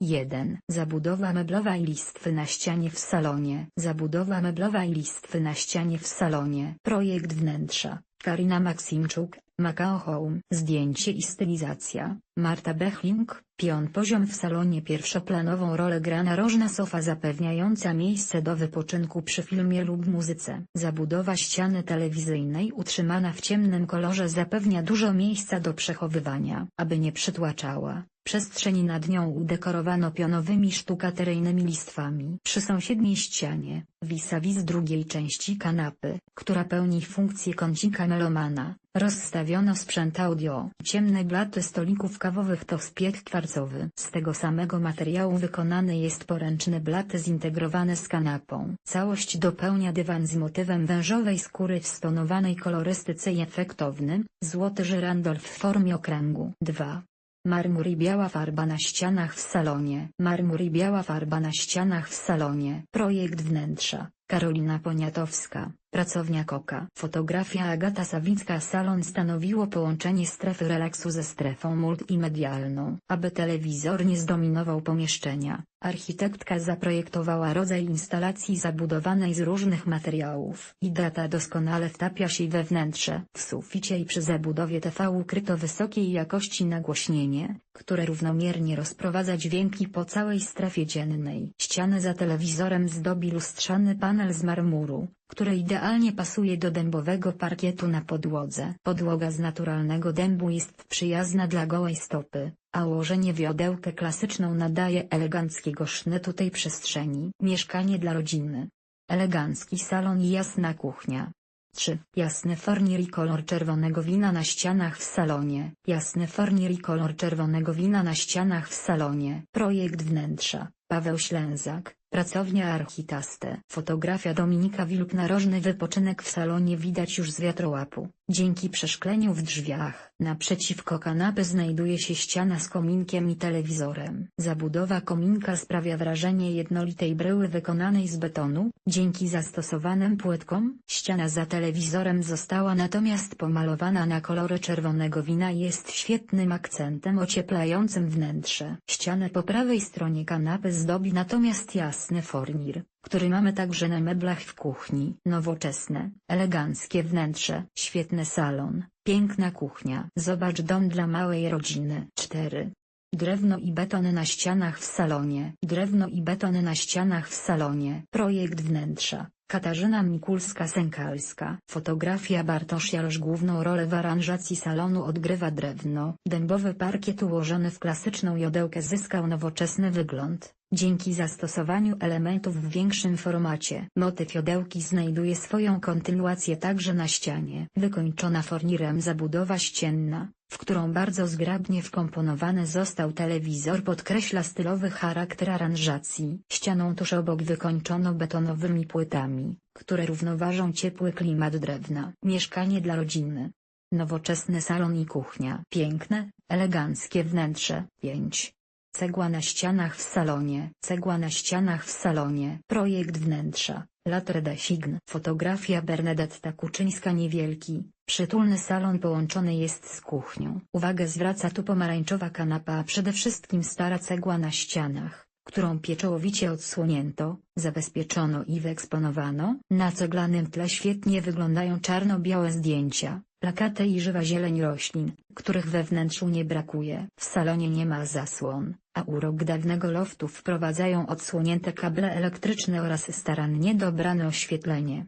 1. Zabudowa meblowa i listwy na ścianie w salonie. Zabudowa meblowa i listwy na ścianie w salonie. Projekt wnętrza. Karina Maksimczuk, Macao Home. Zdjęcie i stylizacja. Marta Bechling. Pion poziom w salonie pierwszoplanową rolę gra narożna sofa zapewniająca miejsce do wypoczynku przy filmie lub muzyce. Zabudowa ściany telewizyjnej utrzymana w ciemnym kolorze zapewnia dużo miejsca do przechowywania. Aby nie przytłaczała, przestrzeni nad nią udekorowano pionowymi sztukateryjnymi listwami. Przy sąsiedniej ścianie, vis-a-vis drugiej części kanapy, która pełni funkcję kącika melomana, rozstawiono sprzęt audio. Ciemne blaty stolików kawowych to spiek kwarcowy. Z tego samego materiału wykonany jest poręczny blat zintegrowany z kanapą. Całość dopełnia dywan z motywem wężowej skóry w stonowanej kolorystyce i efektowny, złoty żyrandol w formie okręgu. 2. Marmur i biała farba na ścianach w salonie. Marmur i biała farba na ścianach w salonie. Projekt wnętrza. Karolina Poniatowska, pracownia Koka. Fotografia Agata Sawicka Salon stanowiło połączenie strefy relaksu ze strefą multimedialną. Aby telewizor nie zdominował pomieszczenia, architektka zaprojektowała rodzaj instalacji zabudowanej z różnych materiałów. Idea ta doskonale wtapia się we wnętrze. W suficie i przy zabudowie TV ukryto wysokiej jakości nagłośnienie, które równomiernie rozprowadza dźwięki po całej strefie dziennej. Ściany za telewizorem zdobi lustrzany panel z marmuru, który idealnie pasuje do dębowego parkietu na podłodze. Podłoga z naturalnego dębu jest przyjazna dla gołej stopy, a ułożenie wiodełkę klasyczną nadaje eleganckiego sznytu tej przestrzeni. Mieszkanie dla rodziny. Elegancki salon i jasna kuchnia. 3. Jasny fornier i kolor czerwonego wina na ścianach w salonie. Jasny fornier i kolor czerwonego wina na ścianach w salonie. Projekt wnętrza. Paweł Ślęzak, pracownia Architaste. Fotografia Dominika Wilk Narożny wypoczynek w salonie widać już z wiatrołapu. Dzięki przeszkleniu w drzwiach. Naprzeciwko kanapy znajduje się ściana z kominkiem i telewizorem. Zabudowa kominka sprawia wrażenie jednolitej bryły wykonanej z betonu. Dzięki zastosowanym płytkom, ściana za telewizorem została natomiast pomalowana na kolory czerwonego wina i jest świetnym akcentem ocieplającym wnętrze. Ścianę po prawej stronie kanapy zdobi natomiast jasny fornir, który mamy także na meblach w kuchni. Nowoczesne, eleganckie wnętrze, świetny salon, piękna kuchnia. Zobacz dom dla małej rodziny. 4. Drewno i beton na ścianach w salonie. Drewno i beton na ścianach w salonie. Projekt wnętrza. Katarzyna Mikulska-Sękalska. Fotografia Bartosz Jarosz Główną rolę w aranżacji salonu odgrywa drewno. Dębowy parkiet ułożony w klasyczną jodełkę zyskał nowoczesny wygląd. Dzięki zastosowaniu elementów w większym formacie. Motyw jodełki znajduje swoją kontynuację także na ścianie. Wykończona fornirem zabudowa ścienna, w którą bardzo zgrabnie wkomponowany został telewizor podkreśla stylowy charakter aranżacji. Ścianą tuż obok wykończono betonowymi płytami, które równoważą ciepły klimat drewna. Mieszkanie dla rodziny. Nowoczesny salon i kuchnia. Piękne, eleganckie wnętrze. 5. Cegła na ścianach w salonie. Cegła na ścianach w salonie. Projekt wnętrza. Latre de Sign. Fotografia Bernadetta Kuczyńska Niewielki. Przytulny salon połączony jest z kuchnią. Uwagę zwraca tu pomarańczowa kanapa a przede wszystkim stara cegła na ścianach, którą pieczołowicie odsłonięto, zabezpieczono i wyeksponowano. Na ceglanym tle świetnie wyglądają czarno-białe zdjęcia, plakaty i żywa zieleń roślin, których we wnętrzu nie brakuje. W salonie nie ma zasłon, a urok dawnego loftu wprowadzają odsłonięte kable elektryczne oraz starannie dobrane oświetlenie.